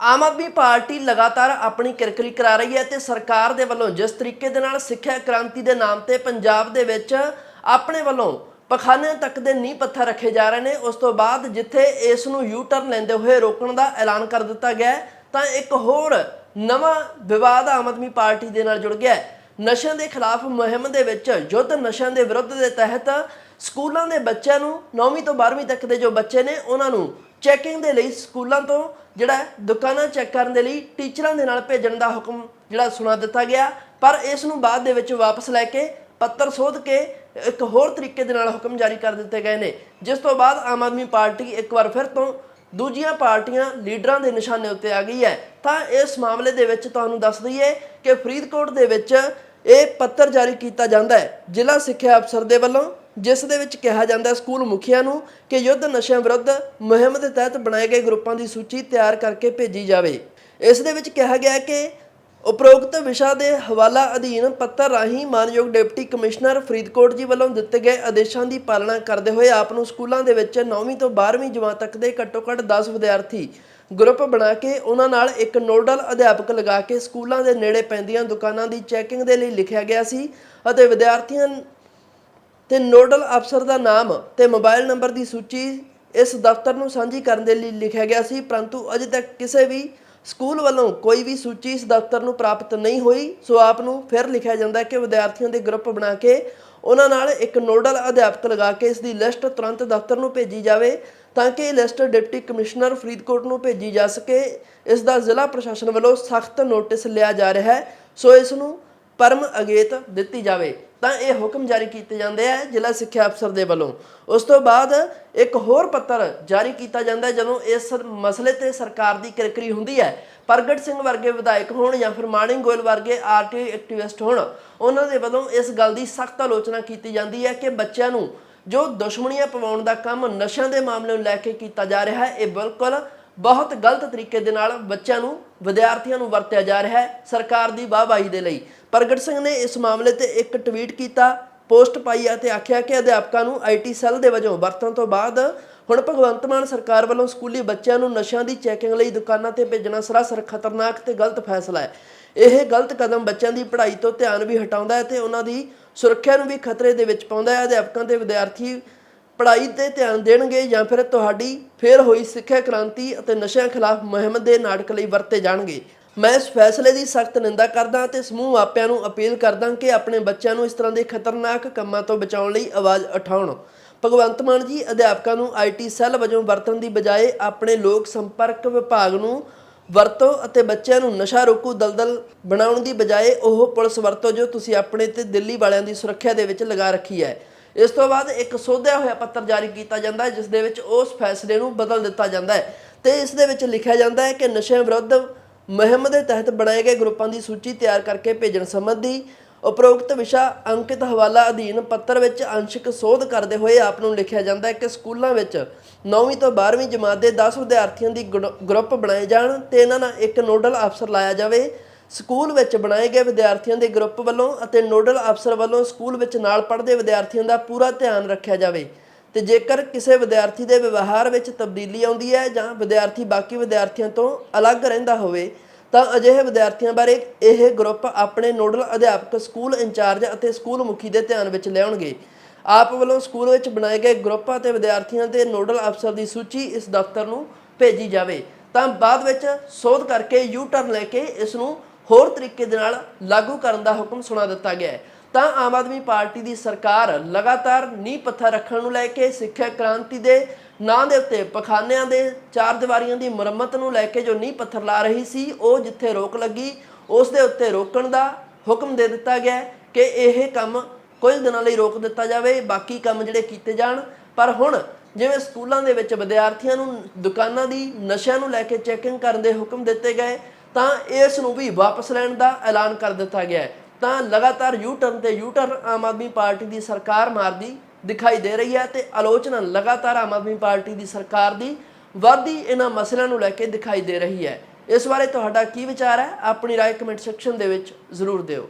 ਆਮ Aadmi party ਲਗਾਤਾਰ ਆਪਣੀ ਕਿਰਕਰੀ ਕਰਾ ਰਹੀ ਹੈ ਤੇ ਸਰਕਾਰ ਦੇ ਵੱਲੋਂ ਜਿਸ ਤਰੀਕੇ ਦੇ ਨਾਲ ਸਿੱਖਿਆ ਕ੍ਰਾਂਤੀ ਦੇ ਨਾਮ ਤੇ ਪੰਜਾਬ ਦੇ ਵਿੱਚ ਆਪਣੇ ਵੱਲੋਂ ਪਖਾਨੇ ਤੱਕ ਦੇ ਨੀਂਹ ਪੱਥਰ ਰੱਖੇ ਜਾ ਰਹੇ ਨੇ, ਉਸ ਤੋਂ ਬਾਅਦ ਜਿੱਥੇ ਇਸ ਨੂੰ ਯੂ ਟਰਨ ਲੈਂਦੇ ਹੋਏ ਰੋਕਣ ਦਾ ਐਲਾਨ ਕਰ ਦਿੱਤਾ ਗਿਆ ਤਾਂ ਇੱਕ ਹੋਰ ਨਵਾਂ ਵਿਵਾਦ ਆਮ ਆਦਮੀ ਪਾਰਟੀ ਦੇ ਨਾਲ ਜੁੜ ਗਿਆ ਨਸ਼ਿਆਂ ਦੇ ਖਿਲਾਫ ਮੁਹਿੰਮ ਦੇ ਵਿੱਚ ਯੁੱਧ ਨਸ਼ਿਆਂ ਦੇ ਵਿਰੁੱਧ ਦੇ ਤਹਿਤ ਸਕੂਲਾਂ ਦੇ ਬੱਚਿਆਂ ਨੂੰ 9ਵੀਂ ਤੋਂ 12ਵੀਂ ਤੱਕ ਦੇ ਜੋ ਬੱਚੇ ਨੇ, ਉਹਨਾਂ ਨੂੰ ਚੈਕਿੰਗ ਦੇ ਲਈ ਸਕੂਲਾਂ ਤੋਂ, ਜਿਹੜਾ ਦੁਕਾਨਾਂ ਚੈੱਕ ਕਰਨ ਦੇ ਲਈ ਟੀਚਰਾਂ ਦੇ ਨਾਲ ਭੇਜਣ ਦਾ ਹੁਕਮ ਜਿਹੜਾ ਸੁਣਾ ਦਿੱਤਾ ਗਿਆ। ਪਰ ਇਸ ਨੂੰ ਬਾਅਦ ਦੇ ਵਿੱਚ ਵਾਪਸ ਲੈ ਕੇ ਪੱਤਰ ਸੋਧ ਕੇ ਇੱਕ ਹੋਰ ਤਰੀਕੇ ਦੇ ਨਾਲ ਹੁਕਮ ਜਾਰੀ ਕਰ ਦਿੱਤੇ ਗਏ ਨੇ। ਜਿਸ ਤੋਂ ਬਾਅਦ ਆਮ ਆਦਮੀ ਪਾਰਟੀ ਇੱਕ ਵਾਰ ਫਿਰ ਤੋਂ ਦੂਜੀਆਂ ਪਾਰਟੀਆਂ ਲੀਡਰਾਂ ਦੇ ਨਿਸ਼ਾਨੇ ਉੱਤੇ ਆ ਗਈ ਹੈ। ਤਾਂ ਇਸ ਮਾਮਲੇ ਦੇ ਵਿੱਚ ਤੁਹਾਨੂੰ ਦੱਸ ਦਈਏ ਕਿ ਫਰੀਦਕੋਟ ਦੇ ਵਿੱਚ ਇਹ ਪੱਤਰ ਜਾਰੀ ਕੀਤਾ ਜਾਂਦਾ ਹੈ। ਜ਼ਿਲ੍ਹਾ ਸਿੱਖਿਆ ਅਫਸਰ ਦੇ ਵੱਲੋਂ ਜਿਸ ਦੇ ਵਿੱਚ ਕਿਹਾ ਜਾਂਦਾ ਸਕੂਲ ਮੁਖੀਆਂ ਨੂੰ ਕਿ ਯੁੱਧ ਨਸ਼ਿਆਂ ਵਿਰੁੱਧ ਮੁਹਿੰਮ ਦੇ ਤਹਿਤ ਬਣਾਏ ਗਏ ਗਰੁੱਪਾਂ ਦੀ ਸੂਚੀ ਤਿਆਰ ਕਰਕੇ ਭੇਜੀ ਜਾਵੇ। ਇਸ ਦੇ ਵਿੱਚ ਕਿਹਾ ਗਿਆ ਕਿ ਉਪਰੋਕਤ ਵਿਸ਼ਾ ਦੇ ਹਵਾਲਾ ਅਧੀਨ ਪੱਤਰ ਰਾਹੀਂ ਮਾਨਯੋਗ ਡਿਪਟੀ ਕਮਿਸ਼ਨਰ ਫਰੀਦਕੋਟ ਜੀ ਵੱਲੋਂ ਦਿੱਤੇ ਗਏ ਆਦੇਸ਼ਾਂ ਦੀ ਪਾਲਣਾ ਕਰਦੇ ਹੋਏ ਆਪ ਨੂੰ ਸਕੂਲਾਂ ਦੇ ਵਿੱਚ 9ਵੀਂ ਤੋਂ 12ਵੀਂ ਜਮਾਤ ਤੱਕ ਦੇ ਘੱਟੋ-ਘੱਟ 10 ਵਿਦਿਆਰਥੀ ਗਰੁੱਪ ਬਣਾ ਕੇ ਉਹਨਾਂ ਨਾਲ ਇੱਕ ਨੋਡਲ ਅਧਿਆਪਕ ਲਗਾ ਕੇ ਸਕੂਲਾਂ ਦੇ ਨੇੜੇ ਪੈਂਦੀਆਂ ਦੁਕਾਨਾਂ ਦੀ ਚੈਕਿੰਗ ਦੇ ਲਈ ਲਿਖਿਆ ਗਿਆ ਸੀ ਅਤੇ ਵਿਦਿਆਰਥੀਆਂ ਤੇ ਨੋਡਲ ਅਫਸਰ ਦਾ ਨਾਮ ਤੇ ਮੋਬਾਈਲ ਨੰਬਰ ਦੀ ਸੂਚੀ ਇਸ ਦਫ਼ਤਰ ਨੂੰ ਸਾਂਝੀ ਕਰਨ ਦੇ ਲਈ ਲਿਖਿਆ ਗਿਆ ਸੀ, ਪਰੰਤੂ ਅਜੇ ਤੱਕ ਕਿਸੇ ਵੀ ਸਕੂਲ ਵੱਲੋਂ ਕੋਈ ਵੀ ਸੂਚੀ ਇਸ ਦਫ਼ਤਰ ਨੂੰ ਪ੍ਰਾਪਤ ਨਹੀਂ ਹੋਈ। ਸੋ ਆਪ ਨੂੰ ਫਿਰ ਲਿਖਿਆ ਜਾਂਦਾ ਹੈ ਕਿ ਵਿਦਿਆਰਥੀਆਂ ਦੇ ਗਰੁੱਪ ਬਣਾ ਕੇ ਉਹਨਾਂ ਨਾਲ ਇੱਕ ਨੋਡਲ ਅਧਿਆਪਕ ਲਗਾ ਕੇ ਇਸ ਦੀ ਲਿਸਟ ਤੁਰੰਤ ਦਫ਼ਤਰ ਨੂੰ ਭੇਜੀ ਜਾਵੇ ਤਾਂ ਕਿ ਇਹ ਲਿਸਟ ਡਿਪਟੀ ਕਮਿਸ਼ਨਰ ਫਰੀਦਕੋਟ ਨੂੰ ਭੇਜੀ ਜਾ ਸਕੇ। ਇਸ ਦਾ ਜ਼ਿਲ੍ਹਾ ਪ੍ਰਸ਼ਾਸਨ ਵੱਲੋਂ ਸਖਤ ਨੋਟਿਸ ਲਿਆ ਜਾ ਰਿਹਾ ਹੈ। ਸੋ ਇਸ ਨੂੰ ਪਰਮ ਅਗੇਤ ਦਿੱਤੀ ਜਾਵੇ, ਤਾਂ ਇਹ ਹੁਕਮ ਜਾਰੀ ਕੀਤੇ ਜਾਂਦੇ ਆ ਜ਼ਿਲ੍ਹਾ ਸਿੱਖਿਆ ਅਫਸਰ ਦੇ ਵੱਲੋਂ। ਉਸ ਤੋਂ ਬਾਅਦ ਇੱਕ ਹੋਰ ਪੱਤਰ ਜਾਰੀ ਕੀਤਾ ਜਾਂਦਾ ਜਦੋਂ ਇਸ ਮਸਲੇ ਤੇ ਸਰਕਾਰ ਦੀ ਕਿਰਕਰੀ ਹੁੰਦੀ ਹੈ। ਪ੍ਰਗਟ ਸਿੰਘ ਵਰਗੇ ਵਿਧਾਇਕ ਹੋਣ ਜਾਂ ਫਿਰ ਮਾਨਿੰਗ ਗੋਇਲ ਵਰਗੇ ਆਰਟੀ ਐਕਟਿਵਿਸਟ ਹੋਣ, ਉਹਨਾਂ ਦੇ ਵੱਲੋਂ ਇਸ ਗੱਲ ਦੀ ਸਖਤ ਆਲੋਚਨਾ ਕੀਤੀ ਜਾਂਦੀ ਹੈ ਕਿ ਬੱਚਿਆਂ ਨੂੰ ਜੋ ਦੁਸ਼ਮਣੀਆਂ ਪਵਾਉਣ ਦਾ ਕੰਮ ਨਸ਼ਿਆਂ ਦੇ ਮਾਮਲੇ ਨੂੰ ਲੈ ਕੇ ਕੀਤਾ ਜਾ ਰਿਹਾ ਹੈ, ਇਹ ਬਿਲਕੁਲ ਬਹੁਤ ਗਲਤ ਤਰੀਕੇ ਦੇ ਨਾਲ ਬੱਚਿਆਂ ਨੂੰ ਵਿਦਿਆਰਥੀਆਂ ਨੂੰ ਵਰਤਿਆ ਜਾ ਰਿਹਾ ਹੈ ਸਰਕਾਰ ਦੀ ਵਾਹਵਾਹੀ ਦੇ ਲਈ। ਪ੍ਰਗਟ ਸਿੰਘ ਨੇ ਇਸ ਮਾਮਲੇ ਤੇ ਇੱਕ ਟਵੀਟ ਕੀਤਾ, ਪੋਸਟ ਪਾਈ ਅਤੇ ਆਖਿਆ ਕਿ ਅਧਿਆਪਕਾਂ ਨੂੰ ਆਈਟੀ ਸੈੱਲ ਦੇ ਵਜੋਂ ਵਰਤਣ ਤੋਂ ਬਾਅਦ ਹੁਣ ਭਗਵੰਤ ਮਾਨ ਸਰਕਾਰ ਵੱਲੋਂ ਸਕੂਲੀ ਬੱਚਿਆਂ ਨੂੰ ਨਸ਼ਿਆਂ ਦੀ ਚੈਕਿੰਗ ਲਈ ਦੁਕਾਨਾਂ ਤੇ ਭੇਜਣਾ ਸਰਾਸਰ ਖਤਰਨਾਕ ਤੇ ਗਲਤ ਫੈਸਲਾ ਹੈ। ਇਹ ਗਲਤ ਕਦਮ ਬੱਚਿਆਂ ਦੀ ਪੜ੍ਹਾਈ ਤੋਂ ਧਿਆਨ ਵੀ ਹਟਾਉਂਦਾ ਹੈ ਤੇ ਉਹਨਾਂ ਦੀ ਸੁਰੱਖਿਆ ਨੂੰ ਵੀ ਖਤਰੇ ਦੇ ਵਿੱਚ ਪਾਉਂਦਾ ਹੈ। ਅਧਿਆਪਕਾਂ ਤੇ ਵਿਦਿਆਰਥੀ ਪੜ੍ਹਾਈ ਤੇ ਧਿਆਨ ਦੇਣਗੇ ਜਾਂ ਫਿਰ ਤੁਹਾਡੀ ਫੇਰ ਹੋਈ ਸਿੱਖਿਆ ਕ੍ਰਾਂਤੀ ਅਤੇ ਨਸ਼ਿਆਂ ਖਿਲਾਫ ਮੁਹਿੰਮ ਦੇ ਨਾਟਕ ਲਈ ਵਰਤੇ ਜਾਣਗੇ। ਮੈਂ ਇਸ ਫੈਸਲੇ ਦੀ ਸਖਤ ਨਿੰਦਾ ਕਰਦਾ ਤੇ ਸਮੂਹ ਮਾਪਿਆਂ ਨੂੰ ਅਪੀਲ ਕਰਦਾ ਕਿ ਆਪਣੇ ਬੱਚਿਆਂ ਨੂੰ ਇਸ ਤਰ੍ਹਾਂ ਦੇ ਖਤਰਨਾਕ ਕੰਮਾਂ ਤੋਂ ਬਚਾਉਣ ਲਈ ਆਵਾਜ਼ ਉਠਾਉਣ। ਭਗਵੰਤ ਮਾਨ ਜੀ ਅਧਿਆਪਕਾਂ ਨੂੰ ਆਈਟੀ ਸੈੱਲ ਵਜੋਂ ਵਰਤਣ ਦੀ ਬਜਾਏ ਆਪਣੇ ਲੋਕ ਸੰਪਰਕ ਵਿਭਾਗ ਨੂੰ ਵਰਤੋ ਅਤੇ ਬੱਚਿਆਂ ਨੂੰ ਨਸ਼ਾ ਰੋਕੂ ਦਲਦਲ ਬਣਾਉਣ ਦੀ ਬਜਾਏ ਉਹ ਪੁਲਿਸ ਵਰਤੋ ਜੋ ਤੁਸੀਂ ਆਪਣੇ ਤੇ ਦਿੱਲੀ ਵਾਲਿਆਂ ਦੀ ਸੁਰੱਖਿਆ ਦੇ ਵਿੱਚ ਲਗਾ ਰੱਖੀ ਹੈ। ਇਸ ਤੋਂ ਬਾਅਦ ਇੱਕ ਸੋਧਿਆ ਹੋਇਆ ਪੱਤਰ ਜਾਰੀ ਕੀਤਾ ਜਾਂਦਾ ਹੈ, ਜਿਸ ਦੇ ਵਿੱਚ ਉਸ ਫੈਸਲੇ ਨੂੰ ਬਦਲ ਦਿੱਤਾ ਜਾਂਦਾ ਹੈ। ਤੇ ਇਸ ਦੇ ਵਿੱਚ ਲਿਖਿਆ ਜਾਂਦਾ ਹੈ ਕਿ ਨਸ਼ਿਆਂ ਵਿਰੁੱਧ ਮੁਹਿੰਮ ਦੇ ਤਹਿਤ ਬਣਾਏ ਗਏ ਗਰੁੱਪਾਂ ਦੀ ਸੂਚੀ ਤਿਆਰ ਕਰਕੇ ਭੇਜਣ ਸੰਬੰਧੀ ਉਪਰੋਕਤ ਵਿਸ਼ਾ ਅੰਕਿਤ ਹਵਾਲਾ ਅਧੀਨ ਪੱਤਰ ਵਿੱਚ ਅੰਸ਼ਿਕ ਸੋਧ ਕਰਦੇ ਹੋਏ ਆਪ ਨੂੰ ਲਿਖਿਆ ਜਾਂਦਾ ਹੈ ਕਿ ਸਕੂਲਾਂ ਵਿੱਚ 9ਵੀਂ ਤੋਂ 12ਵੀਂ ਜਮਾਤ ਦੇ 10 ਵਿਦਿਆਰਥੀਆਂ ਦੀ ਗੁਣ- ਗਰੁੱਪ ਬਣਾਏ ਜਾਣ ਤੇ ਇਹਨਾਂ ਨਾਲ ਇੱਕ ਨੋਡਲ ਅਫਸਰ ਲਾਇਆ ਜਾਵੇ। ਸਕੂਲ ਵਿੱਚ ਬਣਾਏ ਗਏ ਵਿਦਿਆਰਥੀਆਂ ਦੇ ਗਰੁੱਪ ਵੱਲੋਂ ਅਤੇ ਨੋਡਲ ਅਫਸਰ ਵੱਲੋਂ ਸਕੂਲ ਵਿੱਚ ਨਾਲ ਪੜ੍ਹਦੇ ਵਿਦਿਆਰਥੀਆਂ ਦਾ ਪੂਰਾ ਧਿਆਨ ਰੱਖਿਆ ਜਾਵੇ। ਤੇ ਜੇਕਰ ਕਿਸੇ ਵਿਦਿਆਰਥੀ ਦੇ ਵਿਵਹਾਰ ਵਿੱਚ ਤਬਦੀਲੀ ਆਉਂਦੀ ਹੈ ਜਾਂ ਵਿਦਿਆਰਥੀ ਬਾਕੀ ਵਿਦਿਆਰਥੀਆਂ ਤੋਂ ਅਲੱਗ ਰਹਿੰਦਾ ਹੋਵੇ, ਤਾਂ ਅਜਿਹੇ ਵਿਦਿਆਰਥੀਆਂ ਬਾਰੇ ਇਹ ਗਰੁੱਪ ਆਪਣੇ ਨੋਡਲ ਅਧਿਆਪਕ, ਸਕੂਲ ਇੰਚਾਰਜ ਅਤੇ ਸਕੂਲ ਮੁਖੀ ਦੇ ਧਿਆਨ ਵਿੱਚ ਲਿਆਉਣਗੇ। ਆਪ ਵੱਲੋਂ ਸਕੂਲ ਵਿੱਚ ਬਣਾਏ ਗਏ ਗਰੁੱਪਾਂ ਤੇ ਵਿਦਿਆਰਥੀਆਂ ਦੇ ਨੋਡਲ ਅਫਸਰ ਦੀ ਸੂਚੀ ਇਸ ਦਫ਼ਤਰ ਨੂੰ ਭੇਜੀ ਜਾਵੇ। ਤਾਂ ਬਾਅਦ ਵਿੱਚ ਸੋਧ ਕਰਕੇ ਯੂ ਟਰਨ ਲੈ ਕੇ ਇਸ ਨੂੰ ਹੋਰ ਤਰੀਕੇ ਦੇ ਨਾਲ ਲਾਗੂ ਕਰਨ ਦਾ ਹੁਕਮ ਸੁਣਾ ਦਿੱਤਾ ਗਿਆ ਹੈ। ਤਾਂ ਆਮ ਆਦਮੀ ਪਾਰਟੀ ਦੀ ਸਰਕਾਰ ਲਗਾਤਾਰ ਨੀਂਹ ਪੱਥਰ ਰੱਖਣ ਨੂੰ ਲੈ ਕੇ ਸਿੱਖਿਆ ਕ੍ਰਾਂਤੀ ਦੇ ਨਾਂ ਦੇ ਉੱਤੇ ਪਖਾਨਿਆਂ ਦੇ ਚਾਰ ਦੀਵਾਰੀਆਂ ਦੀ ਮੁਰੰਮਤ ਨੂੰ ਲੈ ਕੇ ਜੋ ਨੀਂਹ ਪੱਥਰ ਲਾ ਰਹੀ ਸੀ, ਉਹ ਜਿੱਥੇ ਰੋਕ ਲੱਗੀ, ਉਸ ਦੇ ਉੱਤੇ ਰੋਕਣ ਦਾ ਹੁਕਮ ਦੇ ਦਿੱਤਾ ਗਿਆ ਕਿ ਇਹ ਕੰਮ ਕੁਝ ਦਿਨਾਂ ਲਈ ਰੋਕ ਦਿੱਤਾ ਜਾਵੇ, ਬਾਕੀ ਕੰਮ ਜਿਹੜੇ ਕੀਤੇ ਜਾਣ। ਪਰ ਹੁਣ ਜਿਵੇਂ ਸਕੂਲਾਂ ਦੇ ਵਿੱਚ ਵਿਦਿਆਰਥੀਆਂ ਨੂੰ ਦੁਕਾਨਾਂ ਦੀ ਨਸ਼ਿਆਂ ਨੂੰ ਲੈ ਕੇ ਚੈਕਿੰਗ ਕਰਨ ਦੇ ਹੁਕਮ ਦਿੱਤੇ ਗਏ ਤਾਂ ਇਸ ਨੂੰ ਵੀ ਵਾਪਸ ਲੈਣ ਦਾ ਐਲਾਨ ਕਰ ਦਿੱਤਾ ਗਿਆ ਹੈ। ਤਾਂ ਲਗਾਤਾਰ ਯੂ ਟਰਨ ਤੇ U turn Aam Aadmi party ਦੀ ਸਰਕਾਰ ਮਾਰਦੀ ਦਿਖਾਈ ਦੇ ਰਹੀ ਹੈ ਤੇ ਆਲੋਚਨਾ ਲਗਾਤਾਰ ਆਮ ਆਦਮੀ ਪਾਰਟੀ ਦੀ ਸਰਕਾਰ ਦੀ ਵਾਧੀ ਇਹਨਾਂ ਮਸਲਿਆਂ ਨੂੰ ਲੈ ਕੇ ਦਿਖਾਈ ਦੇ ਰਹੀ ਹੈ। ਇਸ ਬਾਰੇ ਤੁਹਾਡਾ ਕੀ ਵਿਚਾਰ ਹੈ? ਆਪਣੀ ਰਾਏ ਕਮੈਂਟ ਸੈਕਸ਼ਨ ਦੇ ਵਿੱਚ ਜ਼ਰੂਰ ਦਿਓ।